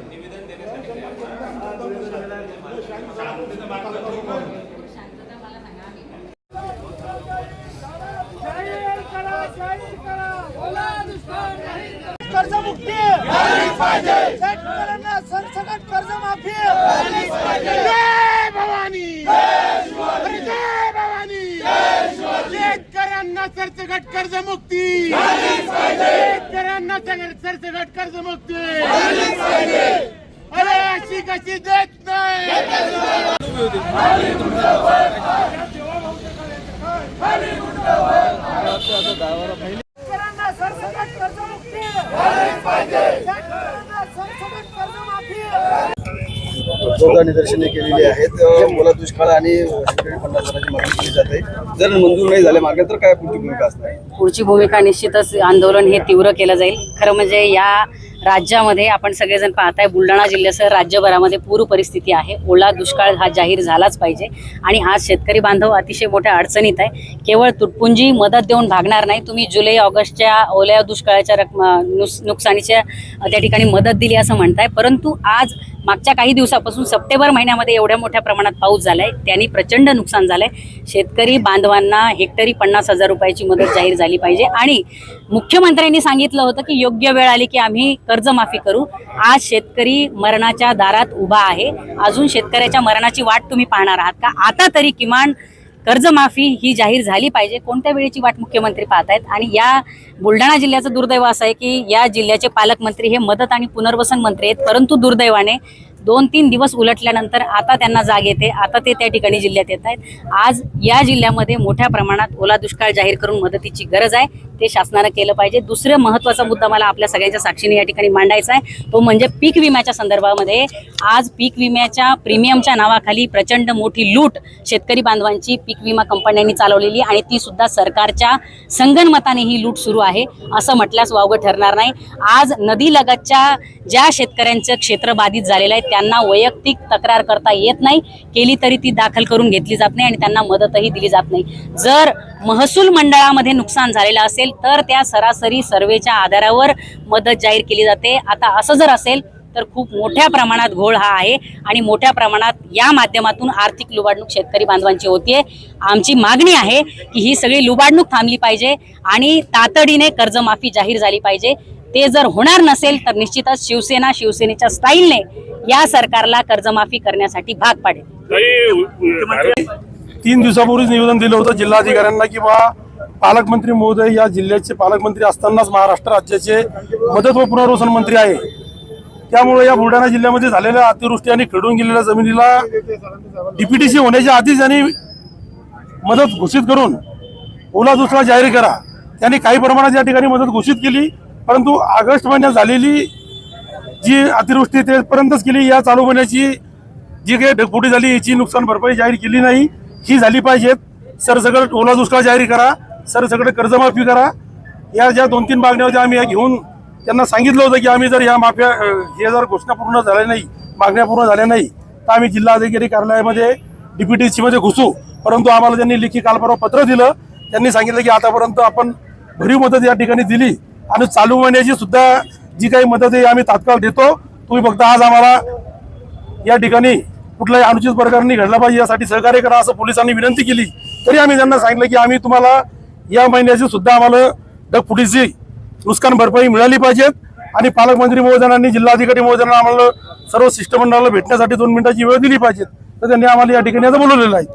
निवेदन शांतता मला सांगा आम्ही कर्जमुक्ती शेतकऱ्यांना सरसकट कर्जमाफी जय भवानी अरे जय भवानी शेतकऱ्यांना सरसगट कर्ज मुक्ती शेतकऱ्यांना सरसगट कर्ज मुक्ती अरे अशी कशी देत नाही? शेतकऱ्यांना सरसकट कर्जमुक्ती शेतकऱ्यांना सरसकट कर्जमाफी जोरदार निदर्शने केलेली आहेत. मला दुष्काळ आणि शेतकरी पन्नास हजाराची मागणी केली जाते. जर मंजूर नाही झाले मागे तर काय पुढची भूमिका असणार? पुढची भूमिका निश्चितच आंदोलन हे तीव्र केलं जाईल. खरं म्हणजे या राज्यामध्ये आपण सगळेजण पाहताय बुलढाणा जिल्ह्यासह राज्यभरामध्ये पूर परिस्थिती आहे. ओला दुष्काळ हा जाहीर झालाच पाहिजे. आणि हा शेतकरी बांधव अतिशय मोठ्या अडचणीत आहे. केवळ तुटपुंजी मदत देऊन भागणार नाही. तुम्ही जुलै ऑगस्टच्या ओल्या दुष्काळाच्या रकम नुस नुकसानीच्या त्या ठिकाणी मदत दिली असं म्हणताय. परंतु आज मागच्या काही दिवसापासून सप्टेंबर महिन्यामध्ये एवढ्या मोठ्या प्रमाणात पाऊस झालाय. त्यांनी प्रचंड नुकसान झालंय. शेतकरी बांधवांना हेक्टरी पन्नास हजार रुपयाची मदत जाहीर झाली पाहिजे. आणि मुख्यमंत्र्यांनी सांगितलं होतं की योग्य वेळ आली की आम्ही कर्जमाफी करू. आज शेतकरी मरणाच्या दारात उभा आहे. अजून शेतकऱ्याच्या मरणाची वाट तुम्ही पाहणार आहात का? आता तरी किमान कर्जमाफी ही जाहीर झाली पाहिजे. कोणत्या वेळेची वाट मुख्यमंत्री पाहतायत? आणि या बुलढाणा जिल्ह्याचं दुर्दैव असं आहे की या जिल्ह्याचे पालकमंत्री हे मदत आणि पुनर्वसन मंत्री आहेत परंतु दुर्दैवाने दोन तीन दिवस उलटल्यानंतर आता त्यांना जाग येते. आता ते त्या ठिकाणी जिल्ह्यात येत आहेत. आज या जिल्ह्यामध्ये मोठ्या प्रमाणात ओला दुष्काळ जाहीर करून मदतीची गरज आहे. ते शासनानं केलं पाहिजे. दुसरं महत्त्वाचा मुद्दा मला आपल्या सगळ्यांच्या साक्षीने या ठिकाणी मांडायचा आहे. तो म्हणजे पीक विम्याच्या संदर्भामध्ये आज पीक विम्याच्या प्रीमियमच्या नावाखाली प्रचंड मोठी लूट शेतकरी बांधवांची पीक विमा कंपन्यांनी चालवलेली आणि ती सुद्धा सरकारच्या संगनमताने ही लूट सुरू आहे असं म्हटल्यास वावगं ठरणार नाही. आज नदी लगतच्या ज्या शेतकऱ्यांचं क्षेत्र बाधित झालेलं आहे त्यांना वैयक्तिक तक्रार करता येत नाही. केली तरी ती दाखल करून घेतली जात नाही आणि त्यांना मदतही दिली जात नाही. जर महसूल मंडळामध्ये नुकसान झालेलं असेल तर त्या सरासरी सर्वेच्या आधारावर मदत जाहीर केली जाते. आता असं जर असेल तर खूप मोठ्या प्रमाणात घोळ हा आहे आणि मोठ्या प्रमाणात या माध्यमातून आर्थिक लुबाडणूक शेतकरी बांधवांची होतीये. आमची मागणी आहे की ही सगळी लुबाडणूक थांबली पाहिजे आणि तातडीने कर्जमाफी जाहीर झाली पाहिजे. ते जर होणार नसेल तर निश्चितच शिवसेना शिवसेनेच्या स्टाईलने या सरकारला कर्जमाफी करण्यासाठी भाग पाडेल. तीन दिवसापूर्वीच निवेदन दिलं होतं जिल्हाधिकाऱ्यांना की बा पालकमंत्री महोदय या जिल्ह्याचे पालकमंत्री असतानाच महाराष्ट्र राज्याचे मदत व पुनर्वसन मंत्री आहे. त्यामुळे या बुलढाणा जिल्ह्यामध्ये झालेल्या अतिवृष्टी आणि खेळून गेलेल्या जमिनीला डीपीटीसी होण्याच्या आधीच त्यांनी मदत घोषित करून ओला दुसरा जाहीर करा. त्यांनी काही प्रमाणात या ठिकाणी मदत घोषित केली परंतु ऑगस्ट महिन्यात झालेली जी अतिवृष्टी तेपर्यंतच केली या चालू महिन्याची जी काही ढगफुटी झाली याची नुकसान भरपाई जाहीर केली नाही. ही झाली पाहिजेत. सरसकट ओला दुष्काळ जाहीर करा. सर सगळं कर्जमाफी करा. या ज्या दोन तीन मागण्या होत्या आम्ही या घेऊन त्यांना सांगितलं होतं की आम्ही जर या माफिया हे जर घोषणा पूर्ण झाल्या नाही मागण्या पूर्ण झाल्या नाही तर आम्ही जिल्हाधिकारी कार्यालयामध्ये डीपीटीसी सीमध्ये घुसू. परंतु आम्हाला त्यांनी लेखी कालपरवा पत्र दिलं. त्यांनी सांगितलं की आतापर्यंत आपण भरीव मदत या ठिकाणी दिली. आणि चालू महिन्याची सुद्धा जी काही मदत आहे आम्ही तात्काळ देतो. तुम्ही फक्त आज आम्हाला या ठिकाणी कुठलाही अनुचित प्रकार घडला पाहिजे यासाठी सहकार्य करा असं पोलिसांनी विनंती केली. तरी आम्ही त्यांना सांगितलं की आम्ही तुम्हाला या महिन्याची सुद्धा आम्हाला ढगफुटीची नुकसान भरपाई मिळाली पाहिजेत. आणि पालकमंत्री महोदयांनी जिल्हाधिकारी महोदयांना आम्हाला सर्व शिष्टमंडळाला भेटण्यासाठी दोन मिनिटाची वेळ दिली पाहिजे तर त्यांनी आम्हाला या ठिकाणी आता बोलवलेलं आहे.